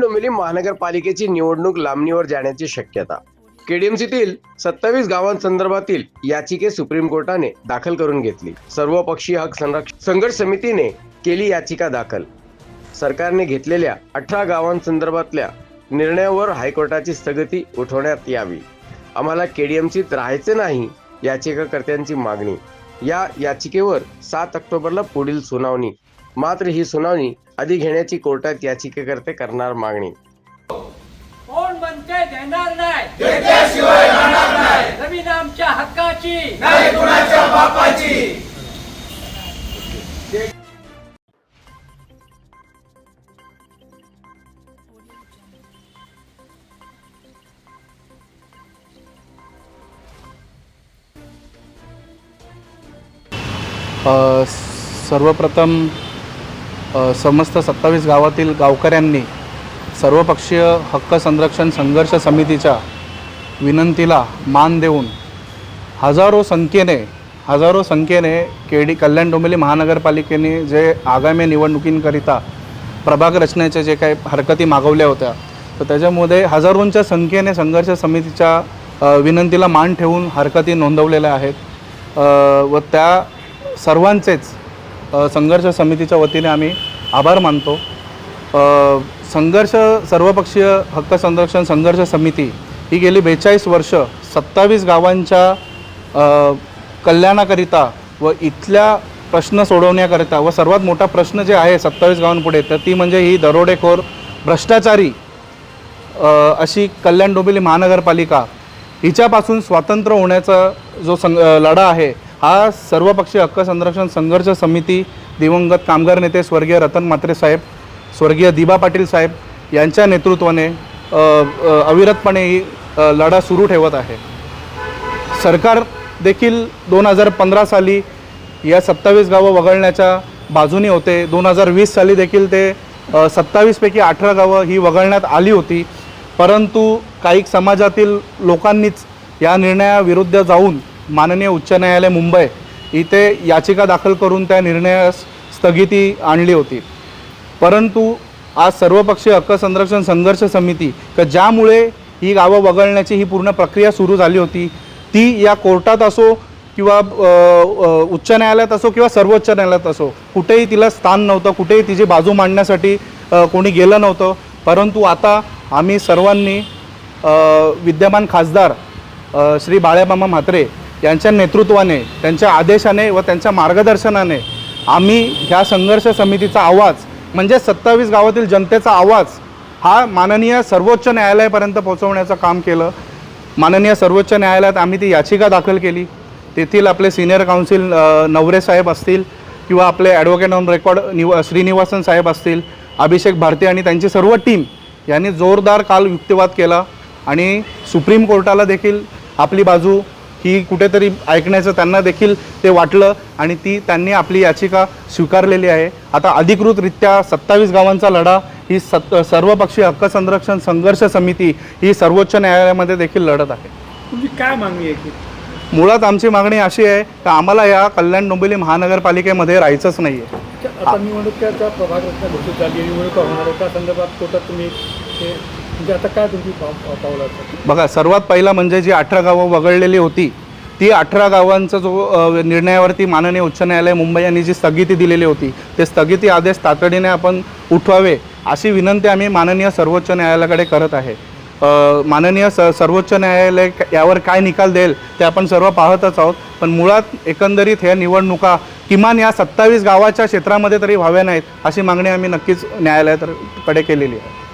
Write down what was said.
डोंबिवली महानगरपालिकेची निवडणूक लांबणीवर जाण्याची शक्यता. केडीएमसीतील सत्तावीस गावांसंदर्भातील याचिके सुप्रीम कोर्टाने दाखल करून घेतली. सर्वपक्षीय हक संरक्षण संघर्ष समितीने केली याचिका दाखल. सरकारने घेतलेल्या अठरा गावांसंदर्भातल्या निर्णयावर हायकोर्टाची स्थगिती उठवण्यात यावी. आम्हाला केडीएमसीत राहायचे नाही याचिकाकर्त्यांची मागणी. या याचिकेवर सात ऑक्टोबरला पुढील सुनावणी. मात्र ही सुनावणी आधी घेण्याची कोर्टात याचिकेकर्ते करणार मागणी. कोण म्हणते देणार नाही? घेतल्याशिवाय राहणार नाही. जमीन आमच्या हक्काची. नाही कुणाच्या बापाची. अ, सर्वप्रथम समस्त सत्तावीस गावातील गावकऱ्यांनी सर्वपक्षीय हक्क संरक्षण संघर्ष समितीच्या विनंतीला मान देऊन हजारो संख्येने हजारो संख्येने केडी कल्याण डोंबिवली महानगरपालिकेने जे आगामी निवडणुकींकरिता प्रभाग रचनेच्या जे काही हरकती मागवल्या होत्या तर त्याच्यामध्ये हजारोंच्या संख्येने संघर्ष समितीच्या विनंतीला मान ठेवून हरकती नोंदवलेल्या आहेत. व त्या सर्वांचेच संघर्ष समितीच्या वतीने आम्ही आभार मानतो. संघर्ष सर्वपक्षीय हक्क संरक्षण संघर्ष समिती ही गेली बेचाळीस वर्ष सत्तावीस गावांच्या कल्याणाकरिता व इथल्या प्रश्न सोडवण्याकरिता व सर्वात मोठा प्रश्न जे आहे सत्तावीस गावांपुढे तर ती म्हणजे ही दरोडेखोर भ्रष्टाचारी अशी कल्याण डोंबिवली महानगरपालिका हिच्यापासून स्वातंत्र्य होण्याचा जो सं लढा आहे हा सर्वपक्षीय हक्क संरक्षण संघर्ष समिती दिवंगत कामगार नेते स्वर्गीय रतन म्हात्रे साहेब स्वर्गीय दिबा पाटील साहेब यांच्या नेतृत्वाने अविरतपणे ही लढा सुरू ठेवत आहे. सरकार देखील दोन हजार पंधरा साली या सत्तावीस गावं वगळण्याच्या बाजूने होते. दोन हजार वीस साली देखील ते सत्तावीसपैकी अठरा गावं ही वगळण्यात आली होती. परंतु काही समाजातील लोकांनीच या निर्णयाविरुद्ध जाऊन माननीय उच्च न्यायालय मुंबई इथे याचिका दाखल करून त्या निर्णयास स्थगिती आणली होती. परंतु आज सर्वपक्षीय हक्क संरक्षण संघर्ष समिती का ज्यामुळे ही गावं वगळण्याची ही पूर्ण प्रक्रिया सुरू झाली होती ती या कोर्टात असो किंवा उच्च न्यायालयात असो किंवा सर्वोच्च न्यायालयात असो कुठेही तिला स्थान नव्हतं कुठेही तिची बाजू मांडण्यासाठी कोणी गेलं नव्हतं. परंतु आता आम्ही सर्वांनी विद्यमान खासदार श्री बाळ्यामामा म्हात्रे यांच्या नेतृत्वाने त्यांच्या आदेशाने व त्यांच्या मार्गदर्शनाने आम्ही ह्या संघर्ष समितीचा आवाज म्हणजे सत्तावीस गावातील जनतेचा आवाज हा माननीय सर्वोच्च न्यायालयापर्यंत पोहोचवण्याचं काम केलं. माननीय सर्वोच्च न्यायालयात आम्ही ती याचिका दाखल केली. तेथील आपले सिनियर काउन्सिल नवरे साहेब असतील किंवा आपले ॲडव्होकेट ऑन रेकॉर्ड निव श्रीनिवासन साहेब असतील अभिषेक भारती आणि त्यांची सर्व टीम यांनी जोरदार काल युक्तिवाद केला. आणि सुप्रीम कोर्टाला देखील आपली बाजू ही कुठेतरी ऐकण्याचं त्यांना देखील ते वाटलं आणि ती त्यांनी आपली याचिका स्वीकारलेली आहे. आता अधिकृतरित्या सत्तावीस गावांचा लढा ही सत् सर्वपक्षीय हक्क संरक्षण संघर्ष समिती ही सर्वोच्च न्यायालयामध्ये देखील लढत आहे. तुमची काय मागणी आहे की? मुळात आमची मागणी अशी आहे की आम्हाला या कल्याण डोंबिवली महानगरपालिकेमध्ये राहायचंच नाही आहे आता निवडणुकीचा प्रभाग घोषित झाली निवडणुका होणार आहे त्या संदर्भात कोर्टात तुम्ही म्हणजे आता काय तुमची पावलं बघा सर्वात पहिला म्हणजे जी अठरा गावं वगळलेली होती ती अठरा गावांचा जो निर्णयावरती माननीय उच्च न्यायालय मुंबई यांनी जी स्थगिती दिलेली होती ते स्थगिती आदेश तातडीने आपण उठवावे अशी विनंती आम्ही माननीय सर्वोच्च न्यायालयाकडे करत आहे. माननीय स सर्वोच्च न्यायालय यावर काय निकाल देईल ते आपण सर्व पाहतच आहोत पण मुळात एकंदरीत ह्या निवडणुका किमान या सत्तावीस गावाच्या क्षेत्रामध्ये तरी व्हाव्या नाहीत अशी मागणी आम्ही नक्कीच न्यायालयाकडे केलेली आहे.